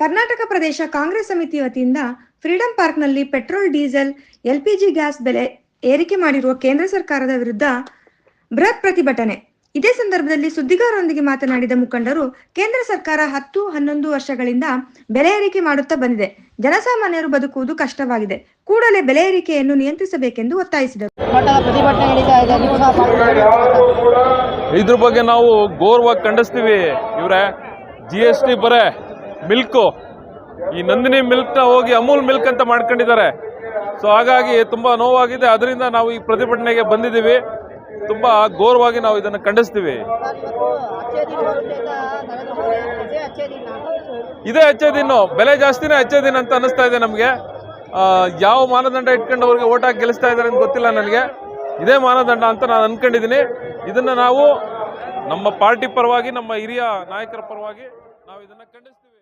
ಕರ್ನಾಟಕ ಪ್ರದೇಶ ಕಾಂಗ್ರೆಸ್ ಸಮಿತಿ ವತಿಯಿಂದ ಫ್ರೀಡಂ ಪಾರ್ಕ್ನಲ್ಲಿ ಪೆಟ್ರೋಲ್ ಡೀಸೆಲ್ ಎಲ್ಪಿಜಿ ಗ್ಯಾಸ್ ಬೆಲೆ ಏರಿಕೆ ಮಾಡಿರುವ ಕೇಂದ್ರ ಸರ್ಕಾರದ ವಿರುದ್ಧ ಬೃಹತ್ ಪ್ರತಿಭಟನೆ. ಇದೇ ಸಂದರ್ಭದಲ್ಲಿ ಸುದ್ದಿಗಾರರೊಂದಿಗೆ ಮಾತನಾಡಿದ ಮುಖಂಡರು ಕೇಂದ್ರ ಸರ್ಕಾರ ಹತ್ತು ಹನ್ನೊಂದು ವರ್ಷಗಳಿಂದ ಬೆಲೆ ಏರಿಕೆ ಮಾಡುತ್ತಾ ಬಂದಿದೆ. ಜನಸಾಮಾನ್ಯರು ಬದುಕುವುದು ಕಷ್ಟವಾಗಿದೆ. ಕೂಡಲೇ ಬೆಲೆ ಏರಿಕೆಯನ್ನು ನಿಯಂತ್ರಿಸಬೇಕೆಂದು ಒತ್ತಾಯಿಸಿದರು. ಇದ್ರ ಬಗ್ಗೆ ನಾವು ಗೌರವ ಖಂಡಿಸ್ತೀವಿ. ಇವರೇ ಜಿ ಎಸ್ ಟಿ ಬರೇ. ಮಿಲ್ಕು. ಈ ನಂದಿನಿ ಮಿಲ್ಕ್ನ ಹೋಗಿ ಅಮೂಲ್ ಮಿಲ್ಕ್ ಅಂತ ಮಾಡ್ಕೊಂಡಿದ್ದಾರೆ. ಸೊ ಹಾಗಾಗಿ ತುಂಬ ನೋವಾಗಿದೆ. ಅದರಿಂದ ನಾವು ಈ ಪ್ರತಿಭಟನೆಗೆ ಬಂದಿದ್ದೀವಿ. ತುಂಬ ಘೋರವಾಗಿ ನಾವು ಇದನ್ನು ಖಂಡಿಸ್ತೀವಿ. ಇದೇ ಹೆಚ್ಚೇದಿನ್ನು ದಿನ ಬೆಲೆ ಜಾಸ್ತಿನೇ ಹೆಚ್ಚೇದಿನ ಅಂತ ಅನಿಸ್ತಾ ಇದೆ ನಮಗೆ. ಯಾವ ಮಾನದಂಡ ಇಟ್ಕೊಂಡು ಅವ್ರಿಗೆ ಓಟ್ ಹಾಕಿ ಗೆಲ್ಲಿಸ್ತಾ ಇದ್ದಾರೆ ಅಂತ ಗೊತ್ತಿಲ್ಲ ನನಗೆ. ಇದೇ ಮಾನದಂಡ ಅಂತ ನಾನು ಅನ್ಕೊಂಡಿದ್ದೀನಿ. ಇದನ್ನು ನಾವು ನಮ್ಮ ಪಾರ್ಟಿ ಪರವಾಗಿ, ನಮ್ಮ ಹಿರಿಯ ನಾಯಕರ ಪರವಾಗಿ ನಾವು ಇದನ್ನು ಖಂಡಿಸ್ತೀವಿ.